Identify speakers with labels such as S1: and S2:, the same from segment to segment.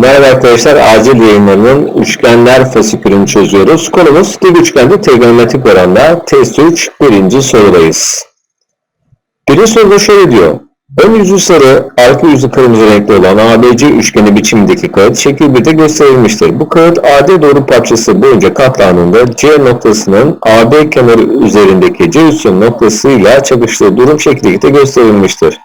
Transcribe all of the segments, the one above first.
S1: Merhaba arkadaşlar, acil yayınlarının üçgenler fasikülünü çözüyoruz. Konumuz dik üçgende trigonometrik oranda test 3 birinci sorudayız. Birinci soruda şöyle diyor. Ön yüzü sarı, arka yüzü kırmızı renkli olan ABC üçgeni biçimindeki kağıt şekil 1'de gösterilmiştir. Bu kağıt AD doğru parçası boyunca katlandığında C noktasının AB kenarı üzerindeki C üssü noktasıyla çakıştığı durum şekil 2'de gösterilmiştir.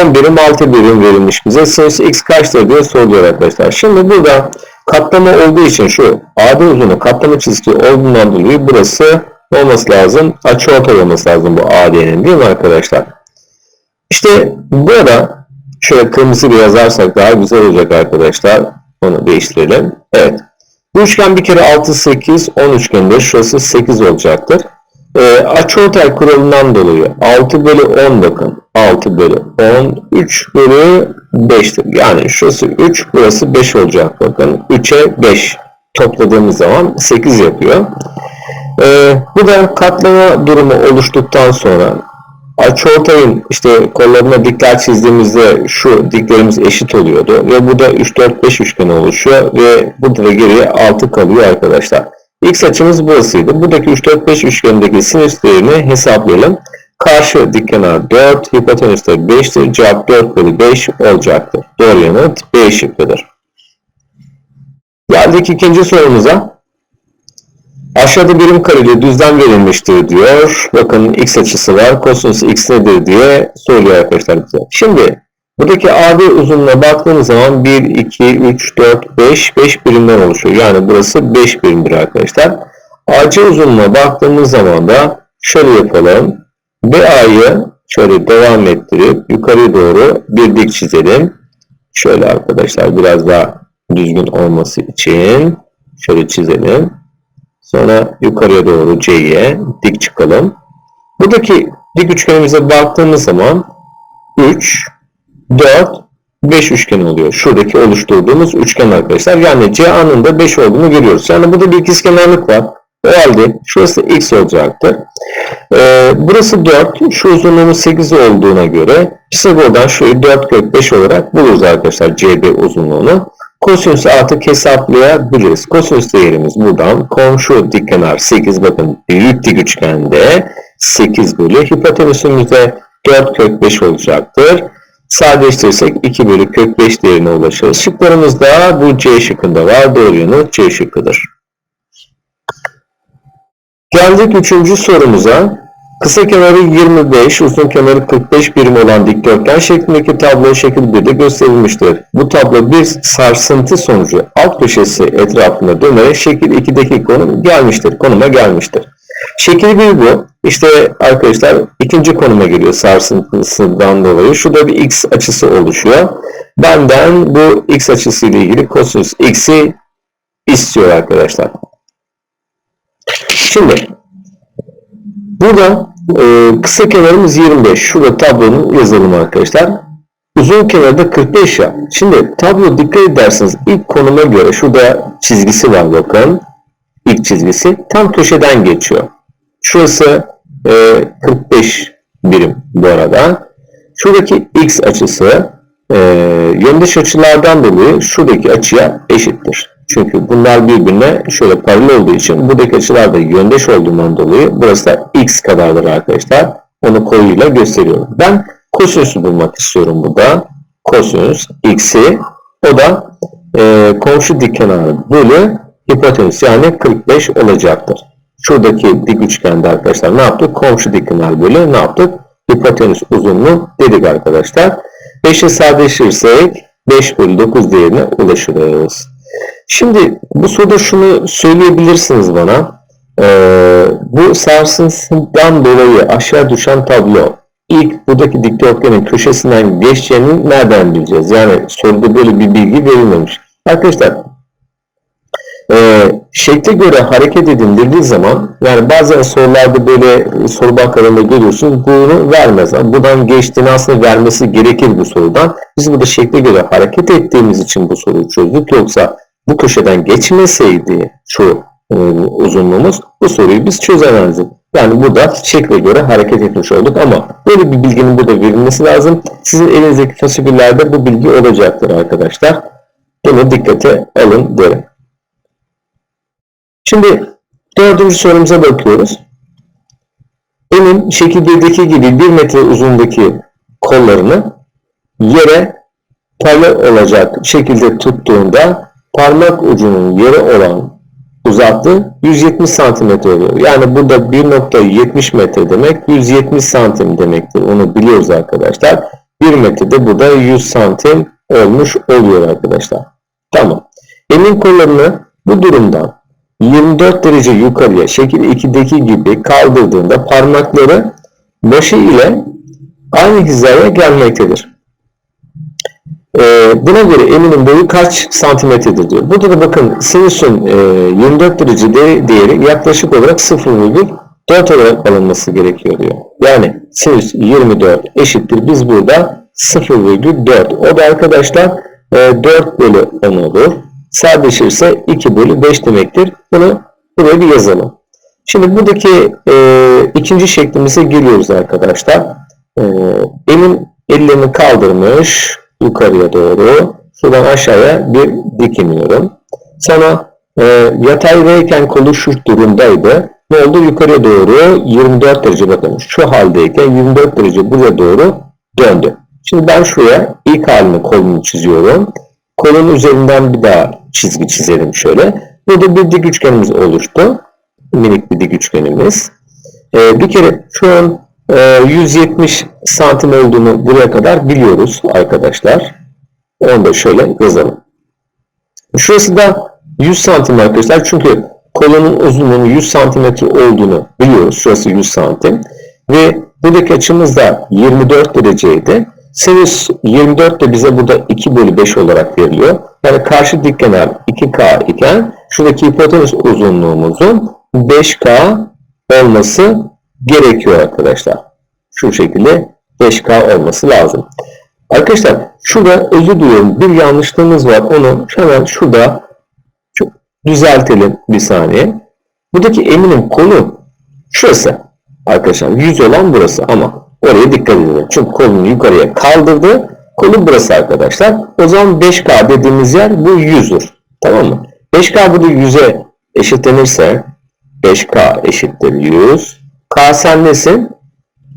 S1: 10 birim 6 birim verilmiş bize. Sinüs x kaçtır diye soruluyor arkadaşlar. Şimdi burada katlama olduğu için şu AD uzunu katlama çizgisi olduğundan dolayı burası olması lazım? Açı ortay olması lazım bu AD'nin değil mi arkadaşlar? İşte burada şöyle kırmızı bir yazarsak daha güzel olacak arkadaşlar. Onu değiştirelim. Evet. Bu üçgen bir kere 6, 8, 10 üçgende şurası 8 olacaktır. E, açıortay kuralından dolayı 6 bölü 10 bakın. 6 bölü 10, 3 bölü 5'tir. Yani şurası 3, burası 5 olacak bakın. 3'e 5 topladığımız zaman 8 yapıyor. E, bu da katlama durumu oluştuktan sonra açıortayın işte kollarına dikler çizdiğimizde şu diklerimiz eşit oluyordu ve bu da 3 4 5 üçgeni oluşuyor ve burada da geriye 6 kalıyor arkadaşlar. X açımız burasıydı. Buradaki 3 4 5 üçgenindeki sinüs değerini hesaplayalım. Karşı dik kenar 4, hipotenüs de 5'tir. Cevap 4 bölü 5 olacaktır. Doğru yanıt B şıkkıdır. Geldik ikinci sorumuza. Aşağıda birim kareli düzlem verilmiştir diyor. Bakın x açısı var. Kosinüs x nedir diye soruyor arkadaşlar bize. Şimdi buradaki AB uzunluğuna baktığımız zaman 1, 2, 3, 4, 5, 5 birimden oluşuyor. Yani burası 5 birimdir arkadaşlar. AC uzunluğuna baktığımız zaman da şöyle yapalım. BA'yı şöyle devam ettirip yukarı doğru bir dik çizelim. Şöyle arkadaşlar biraz daha düzgün olması için şöyle çizelim. Sonra yukarıya doğru C'ye dik çıkalım. Buradaki dik üçgenimize baktığımız zaman 3, 4, 5 üçgen oluyor. Şuradaki oluşturduğumuz üçgen arkadaşlar. Yani C anında 5 olduğunu görüyoruz. Yani burada bir ikizkenarlık var. O halde şurası x olacaktır. Ee, burası 4. Şu uzunluğumuz 8 olduğuna göre işte buradan şurayı 4 kök 5 olarak buluruz arkadaşlar CB uzunluğunu. Kosinüsü artık hesaplayabiliriz. Kosinüs değerimiz buradan komşu dik kenar 8 bakın büyük dik üçgende 8 bölü hipotenüsümüz de 4 kök 5 olacaktır. Sadeleştirirsek 2 bölü kök 5 değerine ulaşırız. Şıklarımız da bu C şıkkında var. Doğru yanıt C şıkkıdır. Geldik üçüncü sorumuza. Kısa kenarı 25, uzun kenarı 45 birim olan dikdörtgen şeklindeki tablo şekil 1'de gösterilmiştir. Bu tablo bir sarsıntı sonucu alt köşesi etrafında dönerek şekil 2'deki konum gelmiştir, konuma gelmiştir. Şekil 1 bu. İşte arkadaşlar ikinci konuma geliyor sarsıntısından dolayı. Şurada bir x açısı oluşuyor. Benden bu x açısı ile ilgili kosinüs x'i istiyor arkadaşlar. Şimdi burada e, kısa kenarımız 25. Şurada tablonun yazalım arkadaşlar. Uzun kenarda 45 ya. Şimdi tablo dikkat ederseniz ilk konuma göre şurada çizgisi var bakın. İlk çizgisi tam köşeden geçiyor. Şurası e, 45 birim bu arada. Şuradaki x açısı e, yöndeş açılardan dolayı şuradaki açıya eşittir. Çünkü bunlar birbirine şöyle paralel olduğu için buradaki açılar da yöndeş olduğundan dolayı burası da x kadardır arkadaşlar. Onu koyuyla gösteriyorum. Ben kosinüsü bulmak istiyorum burada. Kosinüs x'i o da e, komşu dik kenarı bölü hipotenüs yani 45 olacaktır. Şuradaki dik üçgende arkadaşlar ne yaptık? Komşu dik kenar bölü ne yaptık? Hipotenüs uzunluğu dedik arkadaşlar. 5'i sadeleştirirsek 5 bölü 9 değerine ulaşırız. Şimdi bu soruda şunu söyleyebilirsiniz bana. Ee, bu sarsıntısından dolayı aşağı düşen tablo ilk buradaki dikdörtgenin köşesinden geçeceğini nereden bileceğiz? Yani soruda böyle bir bilgi verilmemiş. Arkadaşlar e, şekle göre hareket edin dediği zaman yani bazen sorularda böyle soru bankalarında görüyorsunuz bunu vermez. Buradan geçtiğini aslında vermesi gerekir bu sorudan. Biz burada şekle göre hareket ettiğimiz için bu soruyu çözdük. Yoksa bu köşeden geçmeseydi şu e, uzunluğumuz bu soruyu biz çözemezdik. Yani burada şekle göre hareket etmiş olduk ama böyle bir bilginin burada verilmesi lazım. Sizin elinizdeki fasiküllerde bu bilgi olacaktır arkadaşlar. Bunu dikkate alın derim. Şimdi dördüncü sorumuza bakıyoruz. Emin şekil 1'deki gibi 1 metre uzundaki kollarını yere paralel olacak şekilde tuttuğunda parmak ucunun yere olan uzaklığı 170 santimetre oluyor. Yani burada 1.70 metre demek 170 santim demektir. Onu biliyoruz arkadaşlar. 1 metrede burada 100 santim olmuş oluyor arkadaşlar. Tamam. Emin kollarını bu durumdan 24 derece yukarıya şekil 2'deki gibi kaldırdığında parmakları başı ile aynı hizaya gelmektedir. Ee, buna göre eminin boyu kaç santimetredir diyor. Burada da bakın sinüsün e, 24 derece de, değeri yaklaşık olarak 0,4 olarak alınması gerekiyor diyor. Yani sinüs 24 eşittir. Biz burada 0,4. O da arkadaşlar e, 4 bölü 10 olur. Sadeleşirse 2 bölü 5 demektir. Bunu buraya bir yazalım. Şimdi buradaki e, ikinci şeklimize geliyoruz arkadaşlar. E, emin ellerini kaldırmış yukarıya doğru. Şuradan aşağıya bir dik iniyorum. Sonra e, yataydayken kolu şu durumdaydı. Ne oldu? Yukarıya doğru 24 derece bakın. Şu haldeyken 24 derece buraya doğru döndü. Şimdi ben şuraya ilk halini kolunu çiziyorum. Kolun üzerinden bir daha çizgi çizelim şöyle. Burada bir dik üçgenimiz oluştu. Minik bir dik üçgenimiz. Ee, bir kere şu an 170 santim olduğunu buraya kadar biliyoruz arkadaşlar. Onu da şöyle yazalım. Şurası da 100 santim arkadaşlar. Çünkü kolunun uzunluğunun 100 santimetre olduğunu biliyoruz. Şurası 100 santim. Ve buradaki açımız da 24 dereceydi. Sinüs 24 de bize burada 2 bölü 5 olarak veriliyor. Yani karşı dik kenar 2K iken şuradaki hipotenüs uzunluğumuzun 5K olması gerekiyor arkadaşlar. Şu şekilde 5K olması lazım. Arkadaşlar şurada özür diliyorum bir yanlışlığımız var. Onu hemen şurada düzeltelim bir saniye. Buradaki eminin kolu şurası. Arkadaşlar 100 olan burası ama oraya dikkat edin. Çünkü kolunu yukarıya kaldırdı. Kolu burası arkadaşlar. O zaman 5K dediğimiz yer bu 100'dür. Tamam mı? 5K burada 100'e eşitlenirse 5K eşittir 100. K sen nesin?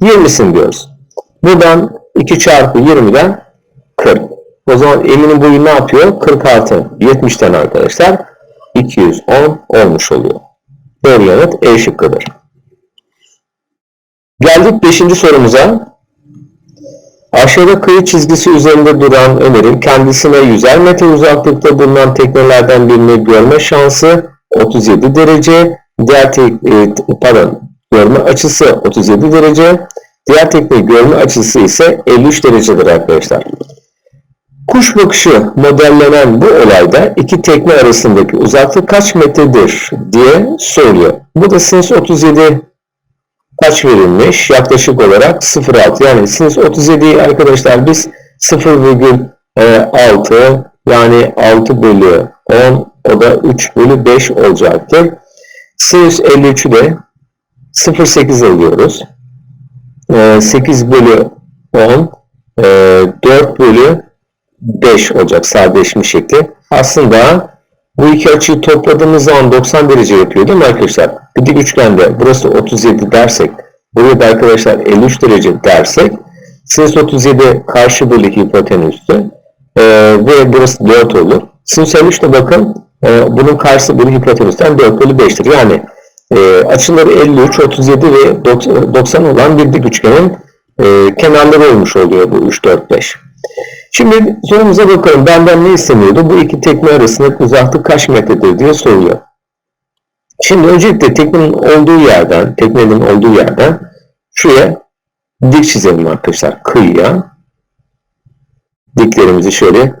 S1: 20'sin diyoruz. Buradan 2 çarpı 20'den 40. O zaman eminin boyu ne yapıyor? 40 artı 70'ten arkadaşlar 210 olmuş oluyor. Doğru yanıt E şıkkıdır. Geldik 5. sorumuza. Aşağıda kıyı çizgisi üzerinde duran Ömer'in kendisine 100'er metre uzaklıkta bulunan teknelerden birini görme şansı 37 derece. Diğer tek, e, pardon, görme açısı 37 derece. Diğer tekne görme açısı ise 53 derecedir arkadaşlar. Kuş bakışı modellenen bu olayda iki tekne arasındaki uzaklık kaç metredir diye soruyor. Bu da sinüs 37 kaç verilmiş? Yaklaşık olarak 0.6 yani sinüs 37'yi arkadaşlar biz 0,6 yani 6 bölü 10 o da 3 bölü 5 olacaktır. Sinüs 53'ü de 0.8 alıyoruz. 8 bölü 10 4 bölü 5 olacak sadeleşmiş şekli. Aslında bu iki açıyı topladığımız zaman 90 derece yapıyor değil mi arkadaşlar? Bir dik üçgende burası 37 dersek, buraya da arkadaşlar 53 derece dersek, sinüs 37 karşı bölü hipotenüstü ee, ve burası 4 olur. Sinüs 53 de bakın e, bunun karşısı bölü hipotenüsten 4 bölü 5'tir. Yani e, açıları 53, 37 ve 90 olan bir dik üçgenin e, kenarları olmuş oluyor bu 3, 4, 5. Şimdi sorumuza bakalım. Benden ne isteniyordu? Bu iki tekne arasındaki uzaklık kaç metredir diye soruyor. Şimdi öncelikle teknenin olduğu yerden, teknenin olduğu yerden şuraya dik çizelim arkadaşlar. Kıyıya. Diklerimizi şöyle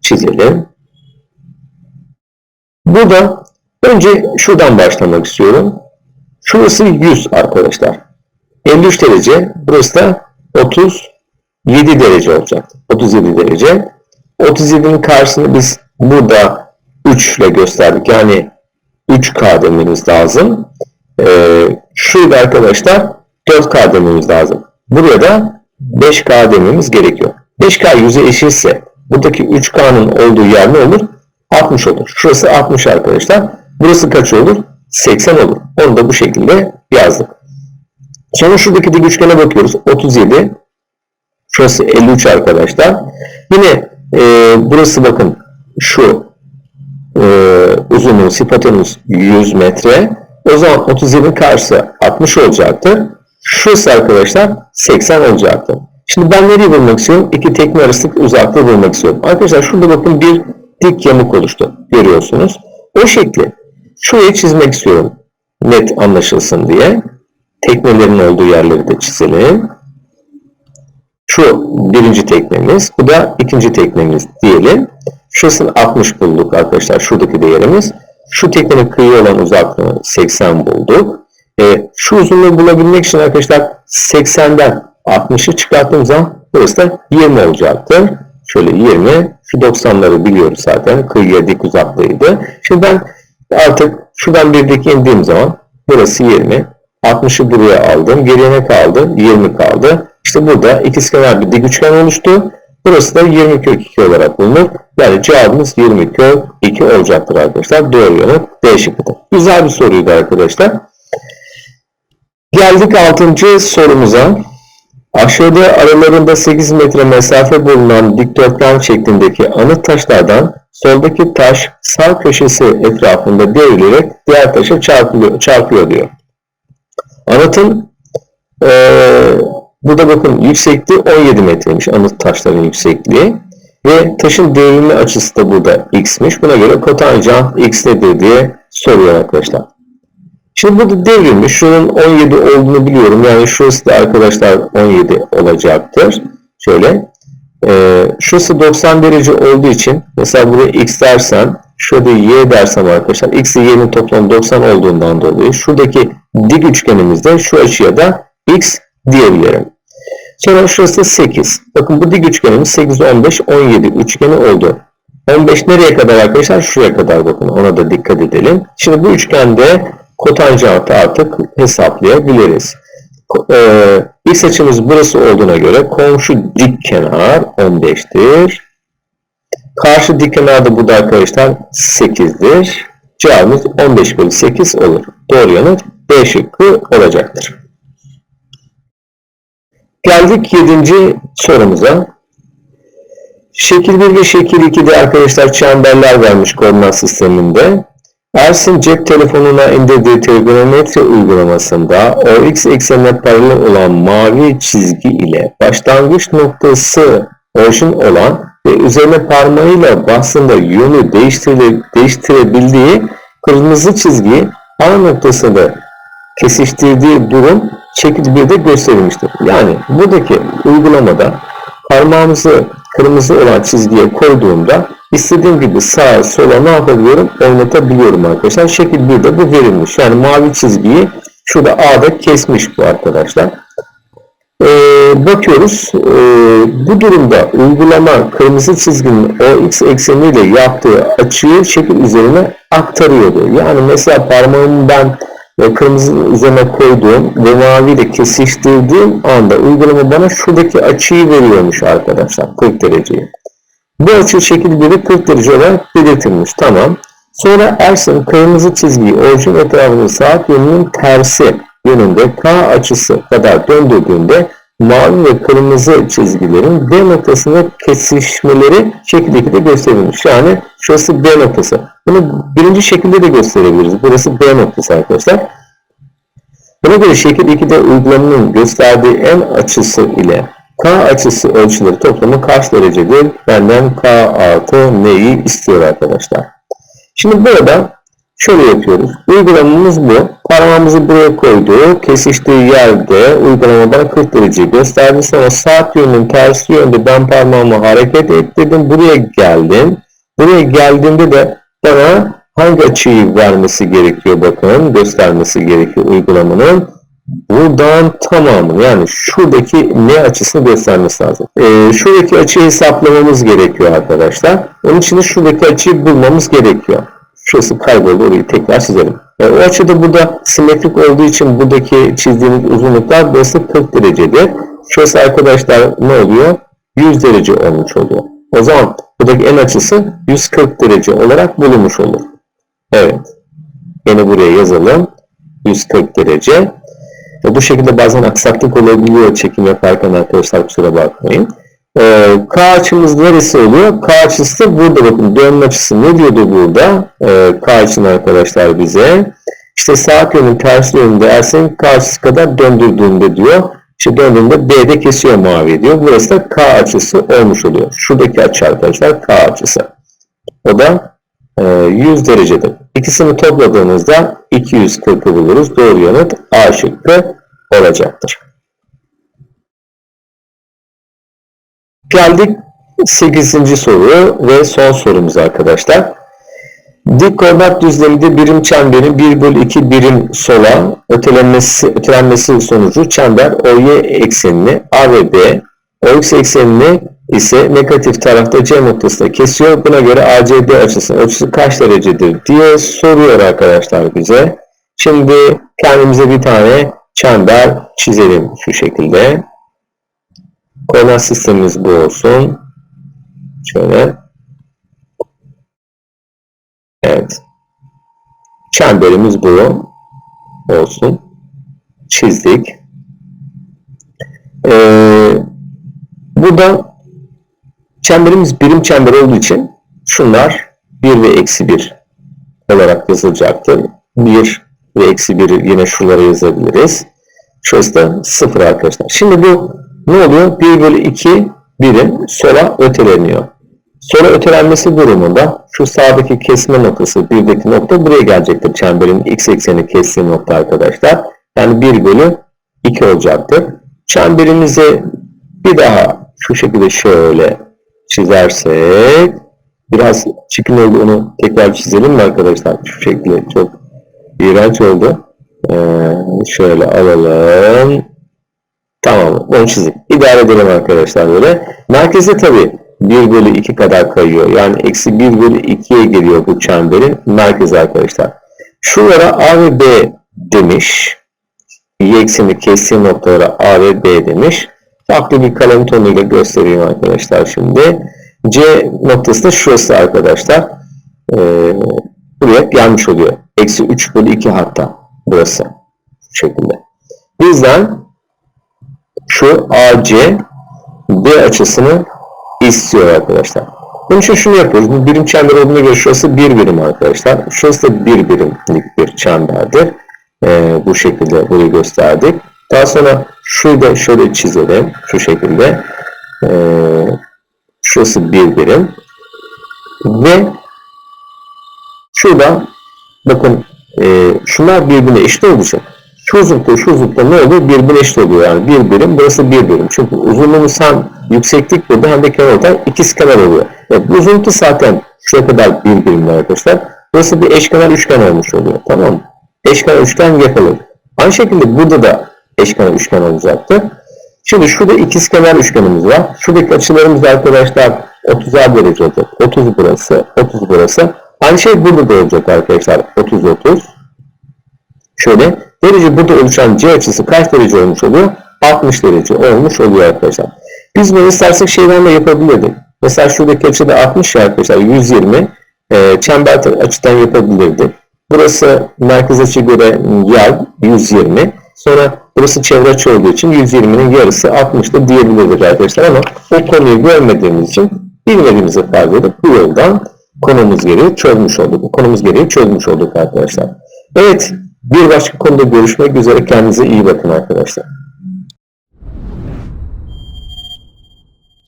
S1: çizelim. Burada önce şuradan başlamak istiyorum. Şurası 100 arkadaşlar. 53 derece. Burası da 30 7 derece olacak. 37 derece. 37'nin karşısını biz burada 3 ile gösterdik. Yani 3K dememiz lazım. Ee, şurada arkadaşlar 4K dememiz lazım. Buraya da 5K dememiz gerekiyor. 5K 100'e eşitse buradaki 3K'nın olduğu yer ne olur? 60 olur. Şurası 60 arkadaşlar. Burası kaç olur? 80 olur. Onu da bu şekilde yazdık. Sonra şuradaki dik üçgene bakıyoruz. 37. Şurası 53 arkadaşlar. Yine e, burası bakın şu e, uzunluğu sipatenus 100 metre. O zaman 37'nin karşısı 60 olacaktır. Şurası arkadaşlar 80 olacaktır. Şimdi ben nereyi bulmak istiyorum? İki tekne arasındaki uzaklığı bulmak istiyorum. Arkadaşlar şurada bakın bir dik yamuk oluştu. Görüyorsunuz. O şekli şurayı çizmek istiyorum. Net anlaşılsın diye. Teknelerin olduğu yerleri de çizelim. Şu birinci teknemiz. Bu da ikinci teknemiz diyelim. Şurasını 60 bulduk arkadaşlar. Şuradaki değerimiz. Şu teknenin kıyı olan uzaklığını 80 bulduk. E, şu uzunluğu bulabilmek için arkadaşlar 80'den 60'ı çıkarttığım zaman burası da 20 olacaktır. Şöyle 20. Şu 90'ları biliyoruz zaten. Kıyıya dik uzaklığıydı. Şimdi ben artık şuradan bir dik indiğim zaman burası 20. 60'ı buraya aldım. Geriye ne kaldı? 20 kaldı. İşte burada ikizkenar bir dik üçgen oluştu. Burası da 20 kök 2 olarak bulunur. Yani cevabımız 20 kök 2 olacaktır arkadaşlar. Doğru yanıt D şıkkıdır. Güzel bir soruydu arkadaşlar. Geldik 6. sorumuza. Aşağıda aralarında 8 metre mesafe bulunan dikdörtgen şeklindeki anıt taşlardan soldaki taş sağ köşesi etrafında devrilerek diğer taşa çarpılıyor, çarpıyor diyor. Anıtın ee, burada bakın yüksekliği 17 metreymiş anıt taşların yüksekliği ve taşın devrilme açısı da burada x'miş. Buna göre kotanjant x nedir diye soruyor arkadaşlar. Şimdi burada devrilmiş. Şunun 17 olduğunu biliyorum. Yani şurası da arkadaşlar 17 olacaktır. Şöyle. E, şurası 90 derece olduğu için mesela buraya x dersen şurada y dersem arkadaşlar x ile y'nin toplamı 90 olduğundan dolayı şuradaki dik üçgenimizde şu açıya da x diyebilirim. Sonra şurası 8. Bakın bu dik üçgenimiz 8, 15, 17 üçgeni oldu. 15 nereye kadar arkadaşlar? Şuraya kadar bakın. Ona da dikkat edelim. Şimdi bu üçgende kotanjantı artık hesaplayabiliriz. E, x açımız burası olduğuna göre komşu dik kenar 15'tir. Karşı dik kenar da burada arkadaşlar 8'dir. Cevabımız 15 bölü 8 olur. Doğru yanıt B şıkkı olacaktır. Geldik 7. sorumuza. Şekil 1 ve şekil 2'de arkadaşlar çemberler vermiş koordinat sisteminde. Ersin cep telefonuna indirdiği trigonometre uygulamasında OX eksenine paralel olan mavi çizgi ile başlangıç noktası orijin olan ve üzerine parmağıyla bastığında yönü değiştire, değiştirebildiği kırmızı çizgiyi ana noktasında kesiştirdiği durum şekil 1'de gösterilmiştir. Yani buradaki uygulamada parmağımızı kırmızı olan çizgiye koyduğumda istediğim gibi sağa sola ne yapabiliyorum? Oynatabiliyorum arkadaşlar. Şekil 1'de bu verilmiş. Yani mavi çizgiyi şurada A'da kesmiş bu arkadaşlar. Ee, bakıyoruz. Ee, bu durumda uygulama kırmızı çizginin o x ekseniyle yaptığı açıyı şekil üzerine aktarıyordu. Yani mesela parmağımı ben kırmızı üzerine koyduğum ve maviyle kesiştirdiğim anda uygulama bana şuradaki açıyı veriyormuş arkadaşlar 40 dereceyi. Bu açı şekil 1'i 40 derece olarak belirtilmiş. Tamam. Sonra Ersin kırmızı çizgiyi orijin etrafında saat yönünün tersi yönünde K açısı kadar döndürdüğünde mavi ve kırmızı çizgilerin B noktasında kesişmeleri şekil 2'de gösterilmiş. Yani şurası B noktası. Bunu birinci şekilde de gösterebiliriz. Burası B noktası arkadaşlar. Buna göre şekil 2'de uygulamanın gösterdiği en açısı ile K açısı ölçüleri toplamı kaç derecedir? Benden K artı neyi istiyor arkadaşlar. Şimdi burada şöyle yapıyoruz. Uygulamamız bu. Parmağımızı buraya koydu. Kesiştiği yerde uygulama bana 40 derece gösterdi. Sonra saat yönünün tersi yönde ben parmağımı hareket ettirdim. Buraya geldim. Buraya geldiğimde de bana hangi açıyı vermesi gerekiyor bakın. Göstermesi gerekiyor uygulamanın. Buradan tamamını yani şuradaki ne açısını göstermesi lazım. Ee, şuradaki açıyı hesaplamamız gerekiyor arkadaşlar. Onun için de şuradaki açıyı bulmamız gerekiyor. Şurası kayboldu orayı tekrar çizelim. E, o açıda burada simetrik olduğu için buradaki çizdiğimiz uzunluklar burası 40 derecedir. Şurası arkadaşlar ne oluyor? 100 derece olmuş oluyor. O zaman buradaki en açısı 140 derece olarak bulunmuş olur. Evet. Yine buraya yazalım. 140 derece. Ve bu şekilde bazen aksaklık olabiliyor çekim yaparken arkadaşlar kusura bakmayın. Ee, K açımız neresi oluyor? K açısı da burada bakın dönme açısı ne diyordu burada? Ee, K açını arkadaşlar bize. İşte saat yönünün ters yönünde ersenin K açısı kadar döndürdüğünde diyor. İşte döndüğünde B'de kesiyor mavi diyor. Burası da K açısı olmuş oluyor. Şuradaki açı arkadaşlar K açısı. O da e, 100 derecedir. İkisini topladığınızda 240'ı buluruz. Doğru yanıt A şıkkı olacaktır. Geldik 8. soru ve son sorumuz arkadaşlar. Dik koordinat düzleminde birim çemberin 1 bölü 2 birim sola ötelenmesi, ötelenmesi sonucu çember OY eksenini A ve B, OX eksenini ise negatif tarafta C noktasında kesiyor. Buna göre ACD açısının ölçüsü kaç derecedir diye soruyor arkadaşlar bize. Şimdi kendimize bir tane çember çizelim şu şekilde. Koordinat sistemimiz bu olsun. Şöyle. Evet. Çemberimiz bu olsun. Çizdik. Ee, burada çemberimiz birim çember olduğu için şunlar 1 ve eksi 1 olarak yazılacaktır. 1 ve eksi 1'i yine şuralara yazabiliriz. Şurası da 0 arkadaşlar. Şimdi bu ne oluyor? 1 bölü 2 birim sola öteleniyor. Sola ötelenmesi durumunda şu sağdaki kesme noktası, birdeki nokta buraya gelecektir. Çemberin x ekseni kestiği nokta arkadaşlar. Yani 1 bölü 2 olacaktır. Çemberimizi bir daha şu şekilde şöyle çizersek biraz çirkin oldu onu tekrar çizelim mi arkadaşlar? Şu şekilde çok iğrenç oldu. Ee, şöyle alalım. Tamam onu çizdik. İdare edelim arkadaşlar böyle. Merkeze tabi 1 bölü 2 kadar kayıyor. Yani eksi 1 bölü 2'ye geliyor bu çemberin merkezi arkadaşlar. Şuralara A ve B demiş. Y ekseni kestiği noktalara A ve B demiş. Farklı bir kalem tonuyla göstereyim arkadaşlar şimdi. C noktası da şurası arkadaşlar. Ee, buraya gelmiş oluyor. Eksi 3 bölü 2 hatta burası. Şu şekilde. Bizden şu AC B açısını istiyor arkadaşlar. Bunun için şunu yapıyoruz. Bu birim çember olduğuna göre şurası bir birim arkadaşlar. Şurası da bir birimlik bir çemberdir. Ee, bu şekilde burayı gösterdik. Daha sonra şurayı da şöyle çizelim. Şu şekilde. Ee, şurası bir birim. Ve şurada bakın e, şunlar birbirine eşit olacak. Şu uzunlukta şu uzunlukta ne oluyor? Birbirine eşit oluyor yani. Bir birim burası bir birim. Çünkü uzunluğumuz hem yükseklik burada hem de kenarda ikiz kenar oluyor. Evet, bu uzunlukta zaten şuraya kadar bir birimler arkadaşlar. Burası bir eşkenar üçgen olmuş oluyor. Tamam mı? Eşkenar üçgen yapılır. Aynı şekilde burada da eşkenar üçgen olacaktı. Şimdi şurada ikiz kenar üçgenimiz var. Şuradaki açılarımız arkadaşlar 30'ar derece olacak. 30 burası, 30 burası. Aynı şey burada da olacak arkadaşlar. 30 30. Şöyle derece burada oluşan C açısı kaç derece olmuş oluyor? 60 derece olmuş oluyor arkadaşlar. Biz bunu istersek şeyden de yapabilirdik. Mesela şuradaki açı da 60 ya arkadaşlar 120 e, çember açıdan yapabilirdik. Burası merkez açı göre yer 120. Sonra burası çevre açı olduğu için 120'nin yarısı 60'da diyebiliriz arkadaşlar ama o konuyu görmediğimiz için bilmediğimizi fark edip bu yoldan konumuz gereği çözmüş olduk. Konumuz gereği çözmüş olduk arkadaşlar. Evet bir başka konuda görüşmek üzere kendinize iyi bakın arkadaşlar.